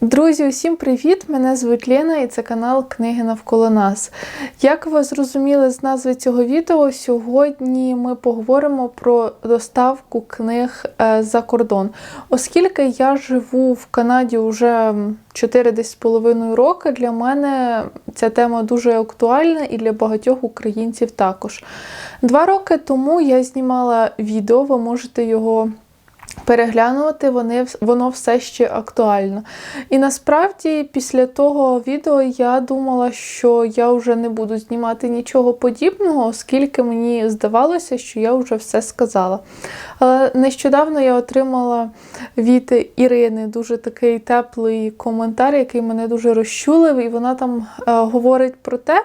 Друзі, усім привіт! Мене звуть Лена і це канал Книги навколо нас. Як ви зрозуміли з назви цього відео, сьогодні ми поговоримо про доставку книг е, за кордон. Оскільки я живу в Канаді вже 4 десь з половиною роки, для мене ця тема дуже актуальна і для багатьох українців також. Два роки тому я знімала відео, ви можете його переглянути, вони, воно все ще актуально. І насправді, після того відео я думала, що я вже не буду знімати нічого подібного, оскільки мені здавалося, що я вже все сказала. Але нещодавно я отримала від Ірини дуже такий теплий коментар, який мене дуже розчулив, і вона там е, говорить про те,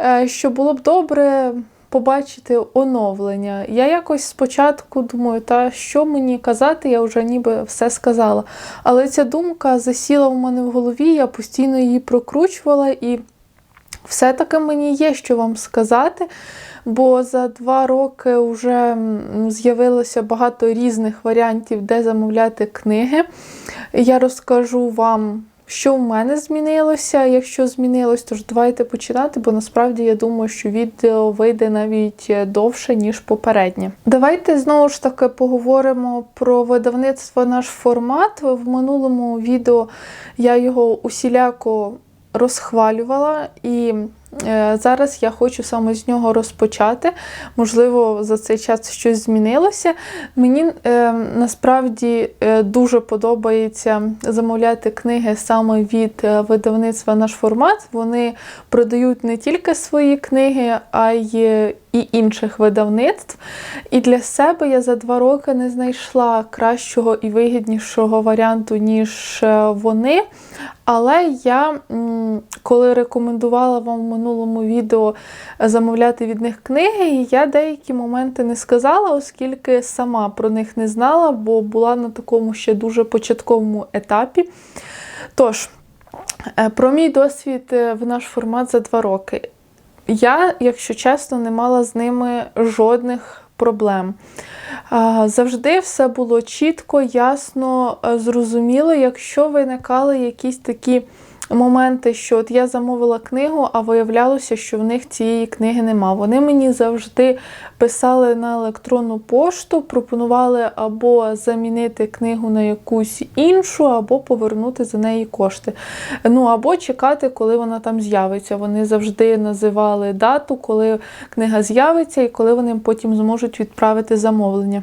е, що було б добре побачити оновлення. Я якось спочатку думаю, та що мені казати, я вже ніби все сказала. Але ця думка засіла в мене в голові, я постійно її прокручувала, і все-таки мені є що вам сказати. Бо за два роки вже з'явилося багато різних варіантів, де замовляти книги. Я розкажу вам що в мене змінилося? Якщо змінилось, то ж давайте починати, бо насправді я думаю, що відео вийде навіть довше, ніж попереднє. Давайте знову ж таки поговоримо про видавництво наш формат. В минулому відео я його усіляко розхвалювала і Е, зараз я хочу саме з нього розпочати. Можливо, за цей час щось змінилося. Мені е, насправді е, дуже подобається замовляти книги саме від е, видавництва наш формат. Вони продають не тільки свої книги, а й і інших видавництв. І для себе я за два роки не знайшла кращого і вигіднішого варіанту, ніж вони. Але я, коли рекомендувала вам в минулому відео замовляти від них книги, я деякі моменти не сказала, оскільки сама про них не знала, бо була на такому ще дуже початковому етапі. Тож, е, про мій досвід е, в наш формат за два роки. Я, якщо чесно, не мала з ними жодних проблем. Завжди все було чітко, ясно, е, зрозуміло, якщо виникали якісь такі моменти, що от я замовила книгу, а виявлялося, що в них цієї книги нема. Вони мені завжди писали на електронну пошту, пропонували або замінити книгу на якусь іншу, або повернути за неї кошти. Ну, або чекати, коли вона там з'явиться. Вони завжди називали дату, коли книга з'явиться, і коли вони потім зможуть відправити замовлення.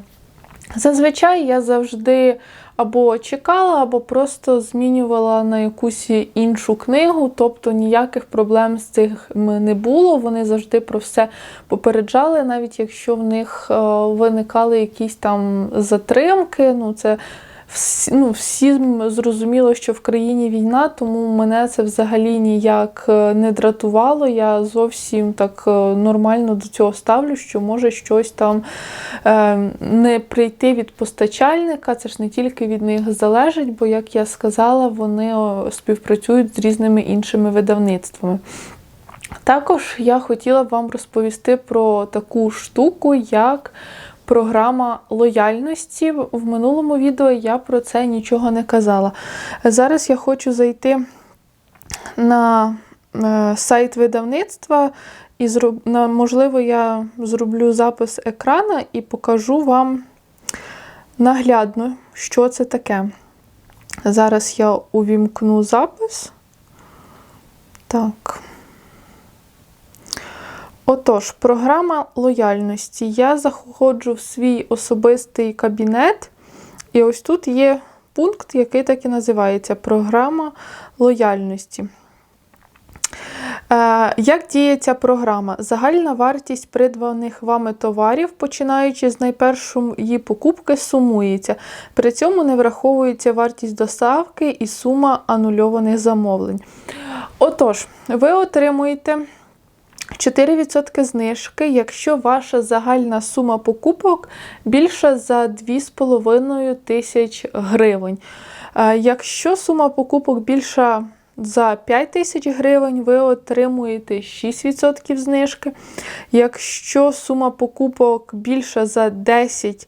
Зазвичай я завжди або чекала, або просто змінювала на якусь іншу книгу, тобто ніяких проблем з цих не було. Вони завжди про все попереджали, навіть якщо в них е, виникали якісь там затримки. ну це всі, ну, всі зрозуміло, що в країні війна, тому мене це взагалі ніяк е, не дратувало. Я зовсім так е, нормально до цього ставлю, що може щось там е, не прийти від постачальника. Це ж не тільки від них залежить, бо, як я сказала, вони співпрацюють з різними іншими видавництвами. Також я хотіла б вам розповісти про таку штуку, як програма лояльності. В минулому відео я про це нічого не казала. Зараз я хочу зайти на е, сайт видавництва, і можливо, я зроблю запис екрана і покажу вам наглядно, що це таке. Зараз я увімкну запис. Так. Отож, програма лояльності. Я заходжу в свій особистий кабінет, і ось тут є пункт, який так і називається Програма лояльності. Е, як діє ця програма? Загальна вартість придбаних вами товарів, починаючи з найпершої покупки, сумується. При цьому не враховується вартість доставки і сума анульованих замовлень. Отож, ви отримуєте. 4% знижки, якщо ваша загальна сума покупок більша за 2,5 тисяч гривень. Якщо сума покупок більша за 5 тисяч гривень, ви отримуєте 6% знижки. Якщо сума покупок більша за 10 е,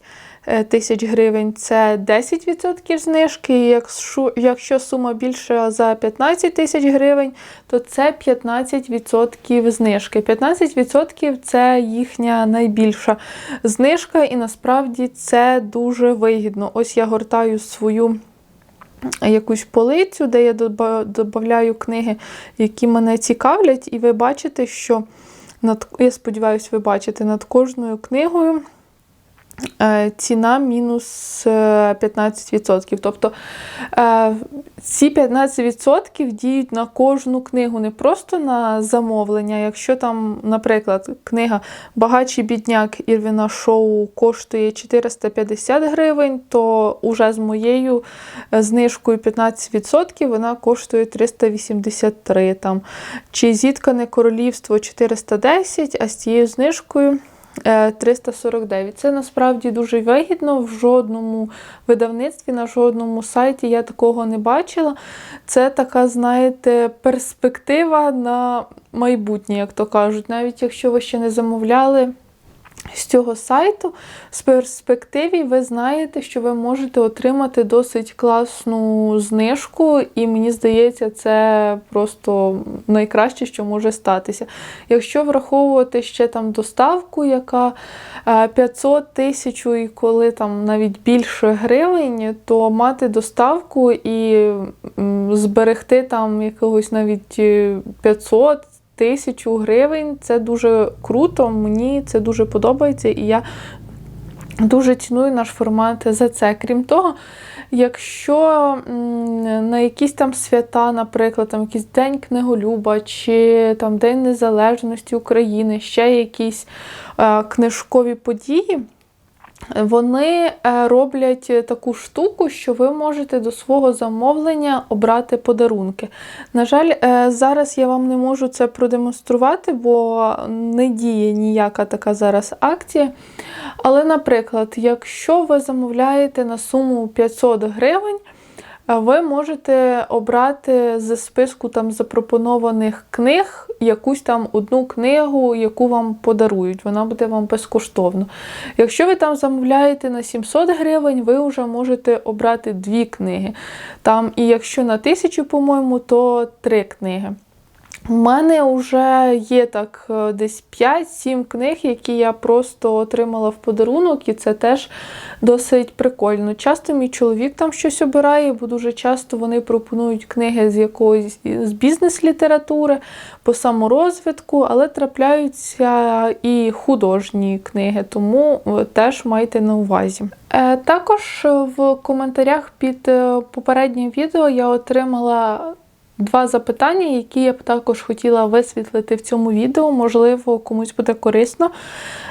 тисяч гривень, це 10% знижки. Якщо, якщо сума більша за 15 тисяч гривень, то це 15% знижки. 15% це їхня найбільша знижка, і насправді це дуже вигідно. Ось я гортаю свою якусь полицю, де я додаю книги, які мене цікавлять, і ви бачите, що над, я сподіваюся, ви бачите над кожною книгою. Е, ціна мінус 15%. Е, тобто е, ці 15% діють на кожну книгу, не просто на замовлення. Якщо там, наприклад, книга Багачий бідняк Ірвіна Шоу коштує 450 гривень, то уже з моєю знижкою 15% вона коштує 383 там. Чи зіткане королівство 410, а з цією знижкою. 349. Е, Це насправді дуже вигідно. В жодному видавництві, на жодному сайті я такого не бачила. Це така, знаєте, перспектива на майбутнє, як то кажуть. Навіть якщо ви ще не замовляли з цього сайту, з перспективі, ви знаєте, що ви можете отримати досить класну знижку, і мені здається, це просто найкраще, що може статися. Якщо враховувати ще там доставку, яка 500 е, тисяч, і коли там навіть більше гривень, то мати доставку і зберегти там якогось навіть 500 тисячу гривень. Це дуже круто, мені це дуже подобається, і я дуже ціную наш формат за це. Крім того, якщо на якісь там свята, наприклад, там якийсь День книголюба чи там День Незалежності України, ще якісь е, книжкові події. Вони е, роблять таку штуку, що ви можете до свого замовлення обрати подарунки. На жаль, е, зараз я вам не можу це продемонструвати, бо не діє ніяка така зараз акція. Але, наприклад, якщо ви замовляєте на суму 500 гривень, ви можете обрати з списку там запропонованих книг якусь там одну книгу, яку вам подарують. Вона буде вам безкоштовно. Якщо ви там замовляєте на 700 гривень, ви вже можете обрати дві книги. Там, І якщо на 1000, по-моєму, то три книги. У мене вже є так е, десь 5-7 книг, які я просто отримала в подарунок, і це теж досить прикольно. Часто мій чоловік там щось обирає, бо дуже часто вони пропонують книги з якоїсь з бізнес-літератури по саморозвитку, але трапляються і художні книги, тому е, теж майте на увазі. Е, також в коментарях під попереднім відео я отримала два запитання, які я б також хотіла висвітлити в цьому відео, можливо, комусь буде корисно.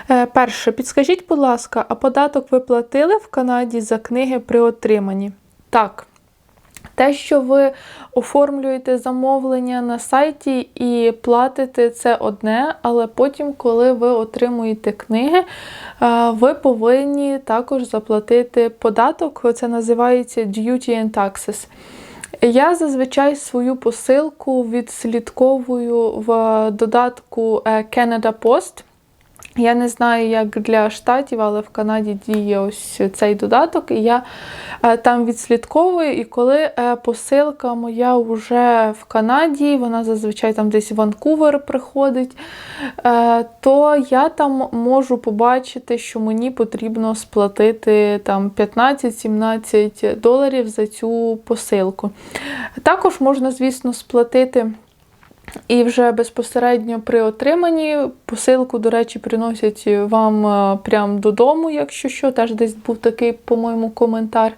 Е, перше, підскажіть, будь ласка, а податок ви платили в Канаді за книги при отриманні? Так. Те, що ви оформлюєте замовлення на сайті і платите це одне, але потім, коли ви отримуєте книги, е, ви повинні також заплатити податок. Це називається Duty and Taxes. Я зазвичай свою посилку відслідковую в додатку е, Canada Post. Я не знаю, як для штатів, але в Канаді діє ось цей додаток, і я е, там відслідковую. І коли е, посилка моя вже в Канаді, вона зазвичай там десь в Ванкувер приходить, е, то я там можу побачити, що мені потрібно сплатити там 15-17 доларів за цю посилку. Також можна, звісно, сплатити. І вже безпосередньо при отриманні посилку, до речі, приносять вам е, прямо додому, якщо що, теж десь був такий, по-моєму, коментар.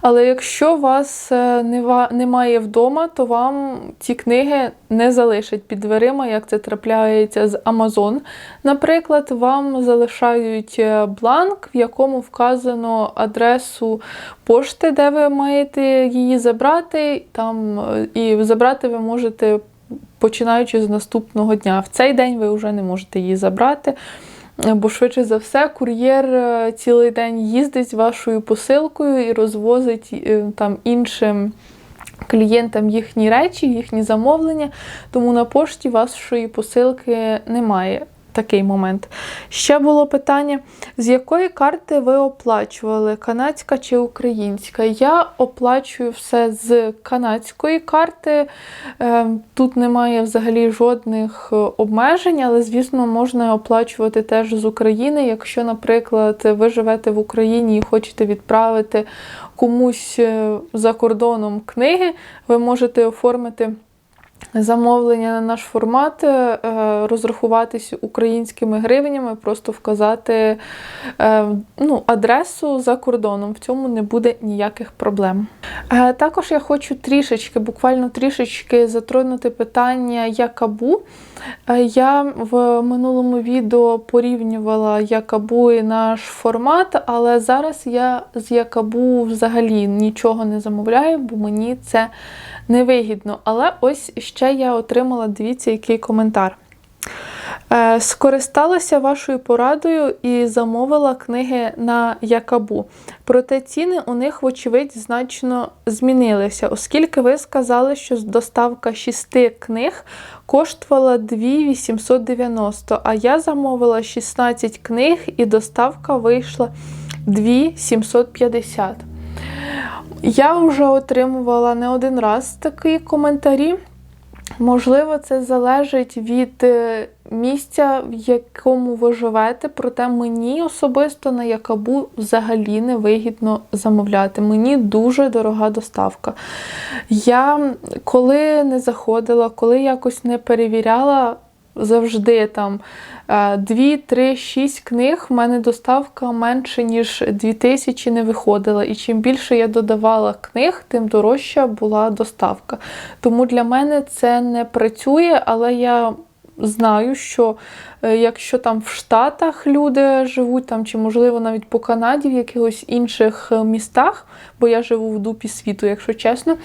Але якщо вас е, немає вдома, то вам ці книги не залишать під дверима, як це трапляється з Amazon. Наприклад, вам залишають е, бланк, в якому вказано адресу пошти, де ви маєте її забрати. Там, І забрати ви можете починаючи з наступного дня. В цей день ви вже не можете її забрати. Бо, швидше за все, кур'єр е, цілий день їздить вашою посилкою і розвозить е, там іншим клієнтам їхні речі, їхні замовлення, тому на пошті вашої посилки немає. Такий момент. Ще було питання: з якої карти ви оплачували? Канадська чи українська? Я оплачую все з канадської карти. Е, Тут немає взагалі жодних обмежень, але, звісно, можна оплачувати теж з України. Якщо, наприклад, ви живете в Україні і хочете відправити комусь е, за кордоном книги, ви можете оформити. Замовлення на наш формат, е, розрахуватись українськими гривнями, просто вказати е, ну, адресу за кордоном. В цьому не буде ніяких проблем. Е, Також я хочу трішечки, буквально трішечки затронути питання Якабу. Я в минулому відео порівнювала Якабу і наш формат, але зараз я з Якабу взагалі нічого не замовляю, бо мені це невигідно. Але ось ще я отримала, дивіться, який коментар. Е, Скористалася вашою порадою і замовила книги на Якабу. Проте ціни у них, вочевидь, значно змінилися, оскільки ви сказали, що доставка шести книг коштувала 2890, а я замовила 16 книг і доставка вийшла 2750. Я вже отримувала не один раз такі коментарі. Можливо, це залежить від е, місця, в якому ви живете, проте мені особисто на Якабу взагалі не вигідно замовляти. Мені дуже дорога доставка. Я коли не заходила, коли якось не перевіряла, завжди там 2, 3, 6 книг, в мене доставка менше, ніж 2000 не виходила. І чим більше я додавала книг, тим дорожча була доставка. Тому для мене це не працює, але я. Знаю, що е, якщо там в Штатах люди живуть, там, чи, можливо, навіть по Канаді, в якихось інших е, містах, бо я живу в дупі світу, якщо чесно,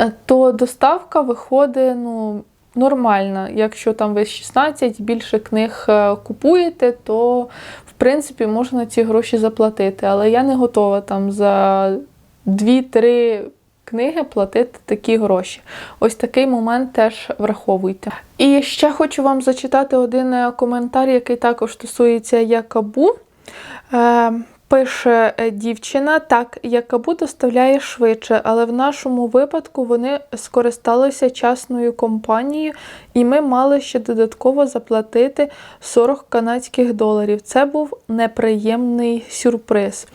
е, то доставка виходить ну, нормальна. Якщо там ви 16 більше книг е, купуєте, то в принципі можна ці гроші заплатити. Але я не готова там за 2-3 книги платити такі гроші. Ось такий момент теж враховуйте. І ще хочу вам зачитати один е, коментар, який також стосується Якабу. Е, Пише е, дівчина, так, Якабу доставляє швидше, але в нашому випадку вони скористалися частною компанією, і ми мали ще додатково заплатити 40 канадських доларів. Це був неприємний сюрприз.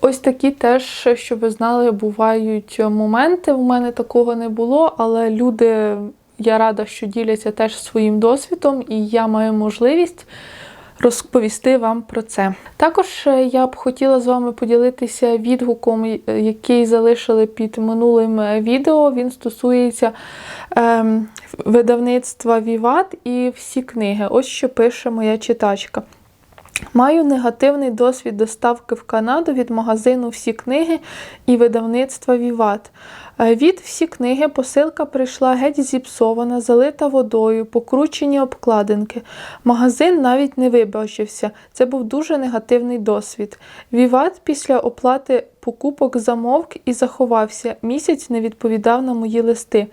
Ось такі теж, щоб ви знали, бувають моменти. У мене такого не було, але люди, я рада, що діляться теж своїм досвідом, і я маю можливість розповісти вам про це. Також е, я б хотіла з вами поділитися відгуком, е, який залишили під минулим е, відео. Він стосується е, видавництва Віват і всі книги. Ось що пише моя читачка. Маю негативний досвід доставки в Канаду від магазину всі книги і видавництва Віват. Від всі книги посилка прийшла геть зіпсована, залита водою, покручені обкладинки. Магазин навіть не вибачився. Це був дуже негативний досвід. Віват після оплати покупок замовк і заховався. Місяць не відповідав на мої листи.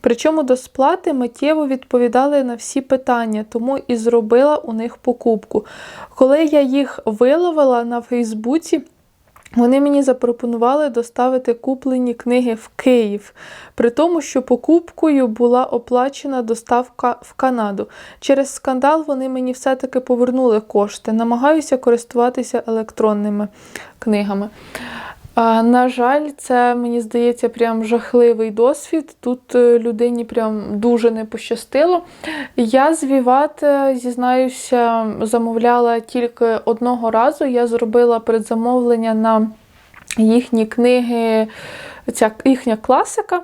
Причому до сплати миттєво відповідали на всі питання, тому і зробила у них покупку. Коли я їх виловила на Фейсбуці, вони мені запропонували доставити куплені книги в Київ, при тому, що покупкою була оплачена доставка в Канаду. Через скандал вони мені все-таки повернули кошти. Намагаюся користуватися електронними книгами. На жаль, це мені здається прям жахливий досвід. Тут е, людині прям дуже не пощастило. Я з Віват, е, зізнаюся, замовляла тільки одного разу. Я зробила передзамовлення на їхні книги, ця їхня класика.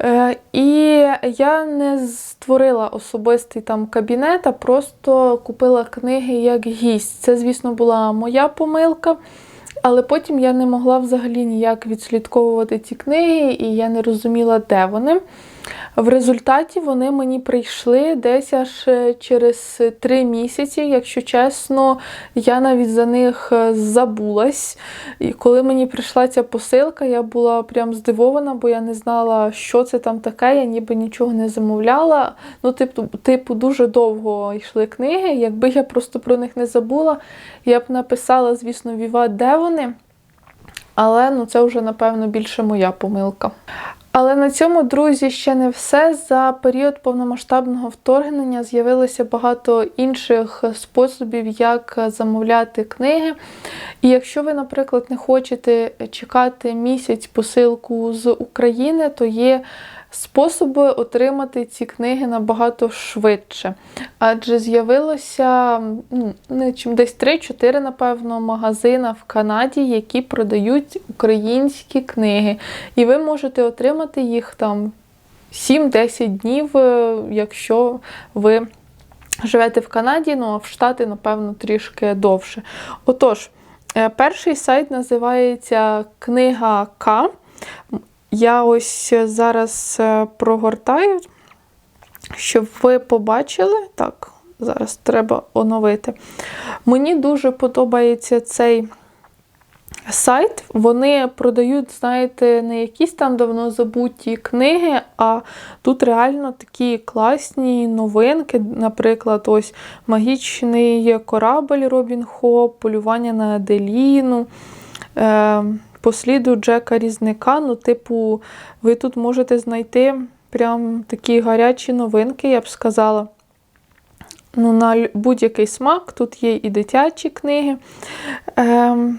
Е, І я не створила особистий там кабінет, а просто купила книги як гість. Це, звісно, була моя помилка. Але потім я не могла взагалі ніяк відслідковувати ці книги, і я не розуміла, де вони. В результаті вони мені прийшли десь аж е, через три місяці. Якщо чесно, я навіть за них е, забулась. І коли мені прийшла ця посилка, я була прям здивована, бо я не знала, що це там таке, я ніби нічого не замовляла. Ну, типу, типу, дуже довго йшли книги. Якби я просто про них не забула, я б написала, звісно, Віва, де вони. Але ну, це вже, напевно, більше моя помилка. Але на цьому, друзі, ще не все. За період повномасштабного вторгнення з'явилося багато інших способів, як замовляти книги. І якщо ви, наприклад, не хочете чекати місяць посилку з України, то є способи отримати ці книги набагато швидше. Адже з'явилося ну, не чим десь 3-4, напевно, магазина в Канаді, які продають українські книги. І ви можете отримати їх там 7-10 днів, е, якщо ви живете в Канаді, ну а в Штати, напевно, трішки довше. Отож, е, перший сайт називається Книга К. Я ось зараз е, прогортаю, щоб ви побачили. Так, зараз треба оновити. Мені дуже подобається цей сайт. Вони продають, знаєте, не якісь там давно забуті книги, а тут реально такі класні новинки. Наприклад, ось магічний корабль Робін Хоп, полювання на Аделіну. Е Посліду Джека Різника. Ну, типу, ви тут можете знайти прям такі гарячі новинки, я б сказала. Ну, На будь-який смак. Тут є і дитячі книги. Ем,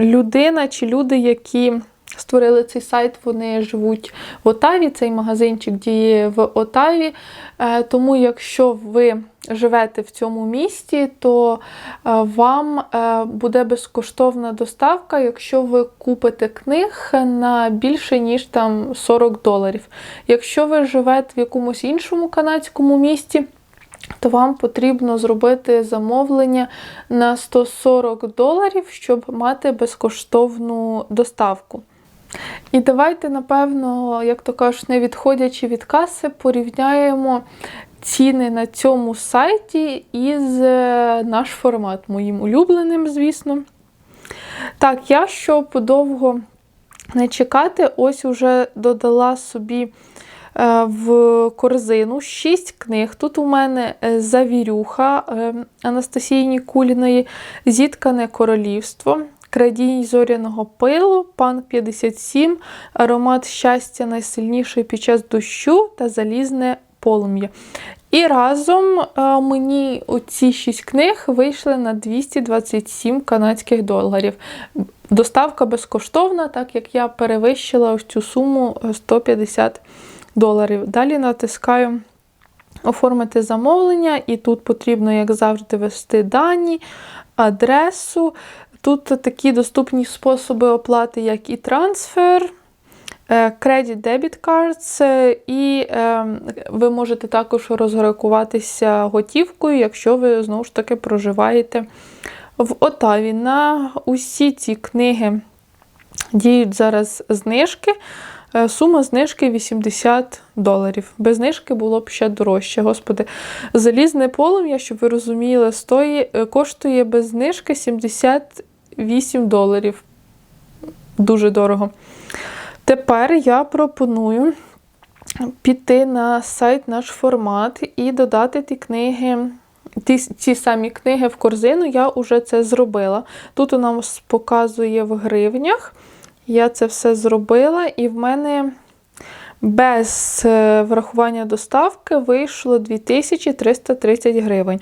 Людина чи люди, які створили цей сайт, вони живуть в Отаві. Цей магазинчик діє в Отаві. Е, тому, якщо ви живете в цьому місті, то е, вам е, буде безкоштовна доставка, якщо ви купите книг на більше, ніж там 40 доларів. Якщо ви живете в якомусь іншому канадському місті, то вам потрібно зробити замовлення на 140 доларів, щоб мати безкоштовну доставку. І давайте, напевно, як то кажуть, не відходячи від каси, порівняємо ціни на цьому сайті із е, наш формат, моїм улюбленим, звісно. Так, я, щоб довго не чекати, ось уже додала собі е, в корзину 6 книг. Тут у мене е, завірюха Анастасії Нікуліної, Зіткане королівство. Крадій зоряного пилу, панк 57, аромат щастя найсильніший під час дощу та залізне полум'я. І разом е, мені ці шість книг вийшли на 227 канадських доларів. Доставка безкоштовна, так як я перевищила ось цю суму 150 е, доларів. Далі натискаю оформити замовлення, і тут потрібно, як завжди, ввести дані, адресу. Тут такі доступні способи оплати, як і трансфер. Credit Debit Cards, і е, ви можете також розрахуватися готівкою, якщо ви знову ж таки проживаєте в Отаві. На усі ці книги діють зараз знижки. Е, сума знижки 80 доларів. Без знижки було б ще дорожче. Господи, залізне полум'я, щоб ви розуміли, стоїть, е, коштує без знижки 78 доларів. Дуже дорого. Тепер я пропоную піти на сайт наш формат і додати ті книги. Ті, ці самі книги в корзину, я вже це зробила. Тут у нас показує в гривнях. Я це все зробила, і в мене без е, врахування доставки вийшло 2330 гривень.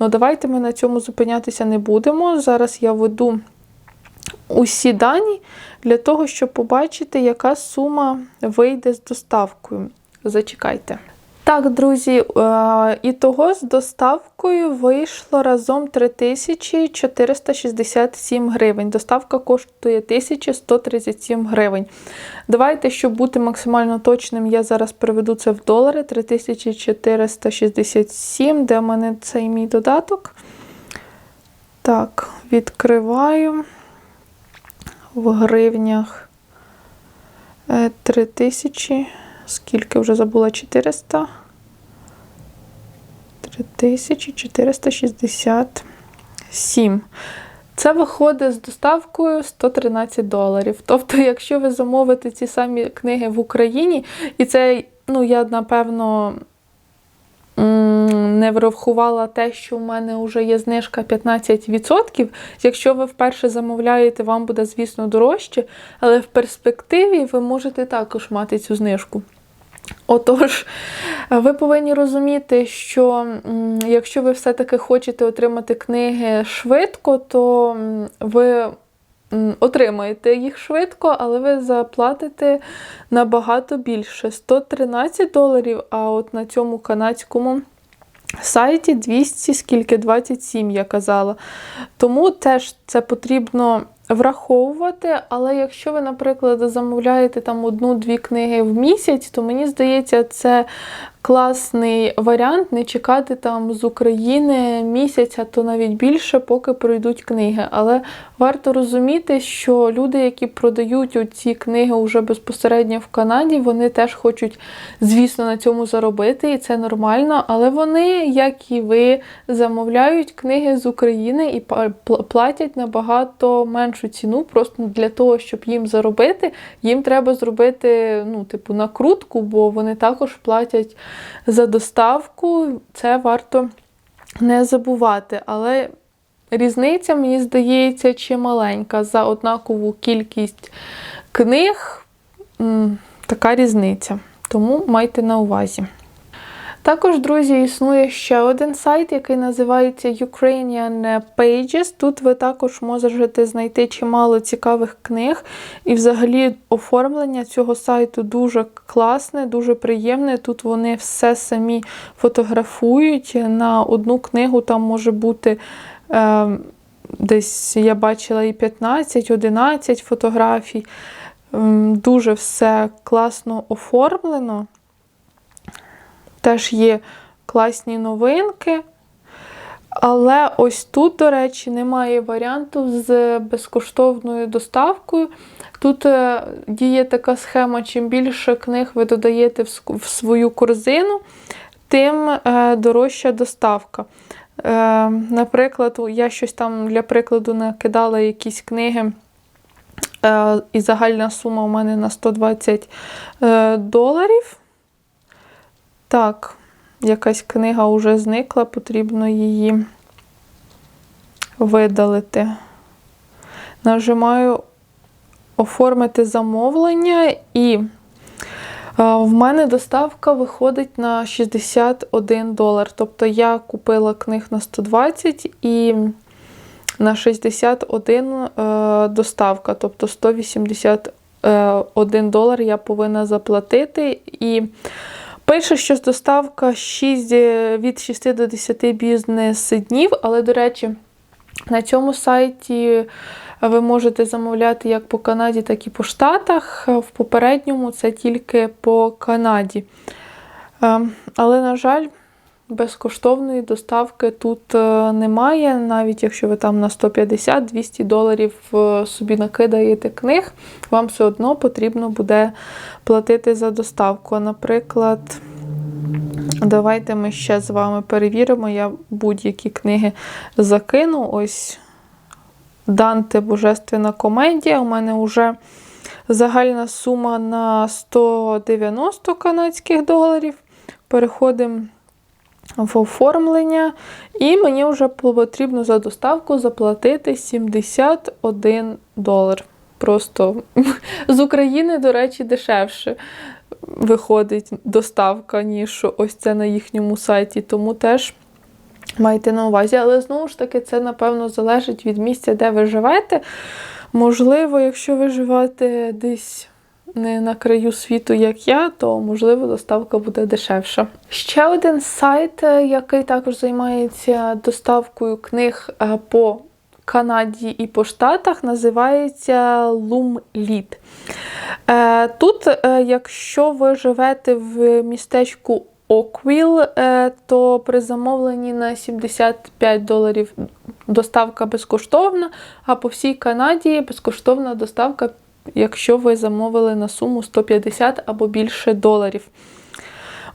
Ну, давайте ми на цьому зупинятися не будемо. Зараз я веду усі дані для того, щоб побачити, яка сума вийде з доставкою. Зачекайте. Так, друзі, е, і того з доставкою вийшло разом 3467 гривень. Доставка коштує 1137 гривень. Давайте, щоб бути максимально точним, я зараз переведу це в долари. 3467, де в мене цей мій додаток. Так, відкриваю в гривнях 3000. Е, скільки вже забула 400. 3467. Це виходить з доставкою 113 доларів. Тобто, якщо ви замовите ці самі книги в Україні, і це, ну, я напевно не врахувала те, що в мене вже є знижка 15%. Якщо ви вперше замовляєте, вам буде, звісно, дорожче, але в перспективі ви можете також мати цю знижку. Отож, ви повинні розуміти, що якщо ви все-таки хочете отримати книги швидко, то ви отримаєте їх швидко, але ви заплатите набагато більше 113 доларів, а от на цьому канадському сайті 200, скільки 27, я казала. Тому теж це потрібно враховувати. Але якщо ви, наприклад, замовляєте там одну-дві книги в місяць, то мені здається, це класний варіант не чекати там з України місяця, то навіть більше, поки пройдуть книги. Але варто розуміти, що люди, які продають ці книги вже безпосередньо в Канаді, вони теж хочуть, звісно, на цьому заробити, і це нормально. Але вони, як і ви, замовляють книги з України і платять набагато меншу ціну, просто для того, щоб їм заробити, їм треба зробити ну, типу, накрутку, бо вони також платять за доставку, це варто не забувати. Але різниця, мені здається, чималенька. За однакову кількість книг така різниця. Тому майте на увазі. Також, друзі, існує ще один сайт, який називається Ukrainian Pages. Тут ви також можете знайти чимало цікавих книг. І взагалі оформлення цього сайту дуже класне, дуже приємне. Тут вони все самі фотографують. На одну книгу там може бути. Е, Десь я бачила і 15-11 фотографій. Дуже все класно оформлено. Теж є класні новинки. Але ось тут, до речі, немає варіанту з безкоштовною доставкою. Тут е, діє така схема: чим більше книг ви додаєте в свою корзину, тим е, дорожча доставка. Е, наприклад, я щось там для прикладу накидала якісь книги, і загальна сума у мене на 120 доларів. Так, якась книга вже зникла, потрібно її видалити. Нажимаю оформити замовлення, і в мене доставка виходить на 61 долар. Тобто я купила книг на 120 і на 61 е, доставка, тобто 181 долар я повинна заплатити. І Пише, що доставка 6, е, від 6 до 10 бізнес-днів, але, до речі, на цьому сайті ви можете замовляти як по Канаді, так і по Штатах. В попередньому це тільки по Канаді. Ем, але, на жаль, безкоштовної доставки тут е, немає, навіть якщо ви там на 150-200 доларів е, собі накидаєте книг, вам все одно потрібно буде платити за доставку. Наприклад, давайте ми ще з вами перевіримо, я будь-які книги закину. Ось Данте Божественна комедія. У мене вже загальна сума на 190 канадських доларів. Переходимо в оформлення, і мені вже потрібно за доставку заплатити 71 долар. Просто з України, до речі, дешевше виходить доставка, ніж ось це на їхньому сайті. Тому теж майте на увазі. Але знову ж таки, це, напевно, залежить від місця, де ви живете. Можливо, якщо ви живете десь не на краю світу, як я, то можливо доставка буде дешевша. Ще один сайт, е, який також займається доставкою книг е, по Канаді і по Штатах, називається Loomlit. Е, тут, якщо ви живете в містечку Оквіл, то при замовленні на 75 доларів доставка безкоштовна, а по всій Канаді безкоштовна доставка якщо ви замовили на суму 150 або більше доларів.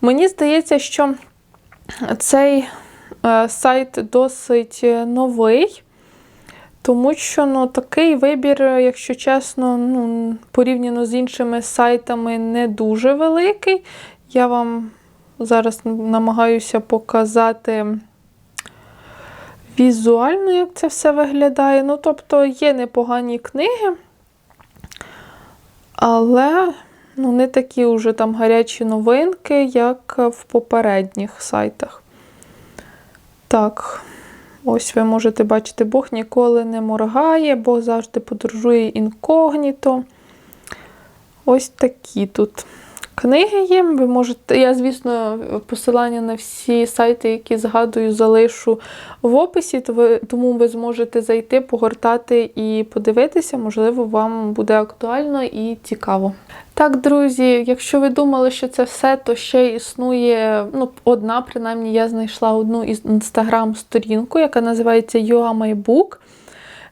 Мені здається, що цей е, сайт досить е, новий. Тому що ну, такий вибір, якщо чесно, ну, порівняно з іншими сайтами, не дуже великий. Я вам зараз намагаюся показати візуально, як це все виглядає. Ну, тобто є непогані книги, але ну, не такі вже там гарячі новинки, як в попередніх сайтах. Так. Ось ви можете бачити, Бог ніколи не моргає, Бог завжди подорожує інкогніто. Ось такі тут книги є. Ви можете, Я, звісно, посилання на всі сайти, які згадую, залишу в описі, тому ви зможете зайти, погортати і подивитися, можливо, вам буде актуально і цікаво. Так, друзі, якщо ви думали, що це все, то ще існує ну, одна, принаймні, я знайшла одну із інстаграм-сторінку, яка називається Yoga My Book.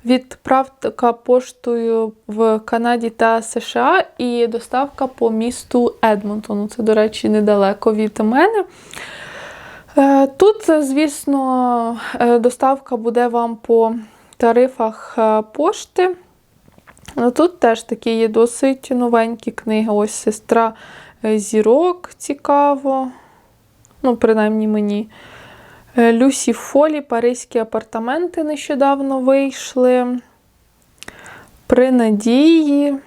Відправка поштою в Канаді та США і доставка по місту Едмонтону. Це, до речі, недалеко від мене. Е, Тут, звісно, е, доставка буде вам по тарифах е, пошти. Ну, Тут теж такі є досить новенькі книги. Ось сестра Зірок цікаво. Ну, принаймні мені. Люсі Фолі, Паризькі апартаменти нещодавно вийшли. При надії.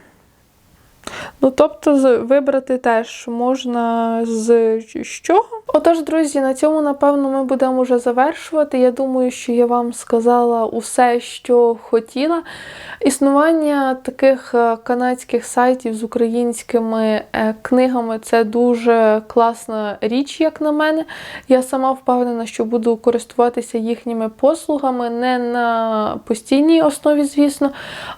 Ну, тобто, вибрати теж можна з чого. Отож, друзі, на цьому, напевно, ми будемо вже завершувати. Я думаю, що я вам сказала усе, що хотіла. Існування таких е, канадських сайтів з українськими е, книгами це дуже класна річ, як на мене. Я сама впевнена, що буду користуватися їхніми послугами не на постійній основі, звісно.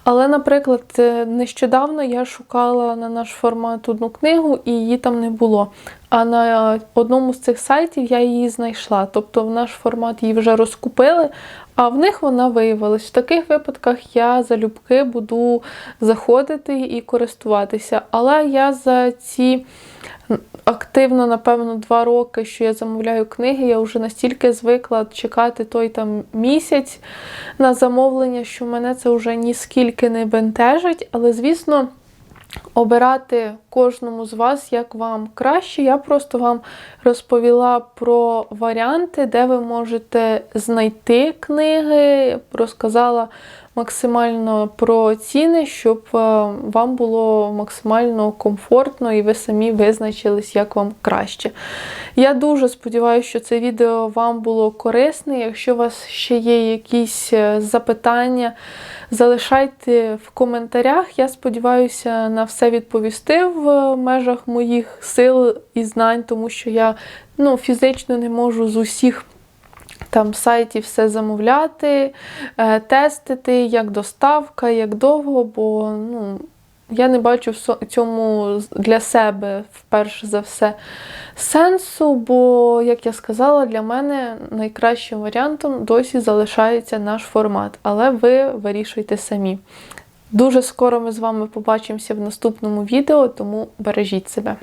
Але, наприклад, е, нещодавно я шукала на наш формат одну книгу, і її там не було. А на одному з цих сайтів я її знайшла. Тобто в наш формат її вже розкупили, а в них вона виявилась. В таких випадках я залюбки буду заходити і користуватися. Але я за ці активно, напевно, два роки, що я замовляю книги, я вже настільки звикла чекати той там місяць на замовлення, що мене це вже ніскільки не бентежить. Але, звісно. Обирати кожному з вас, як вам краще. Я просто вам розповіла про варіанти, де ви можете знайти книги, розказала максимально про ціни, щоб е, вам було максимально комфортно і ви самі визначились, як вам краще. Я дуже сподіваюся, що це відео вам було корисне. Якщо у вас ще є якісь е, запитання, залишайте в коментарях. Я сподіваюся на все відповісти в межах моїх сил і знань, тому що я ну, фізично не можу з усіх там сайті все замовляти, е, тестити, як доставка, як довго, бо ну, я не бачу в цьому для себе вперше за все сенсу, бо, як я сказала, для мене найкращим варіантом досі залишається наш формат, але ви вирішуйте самі. Дуже скоро ми з вами побачимося в наступному відео, тому бережіть себе.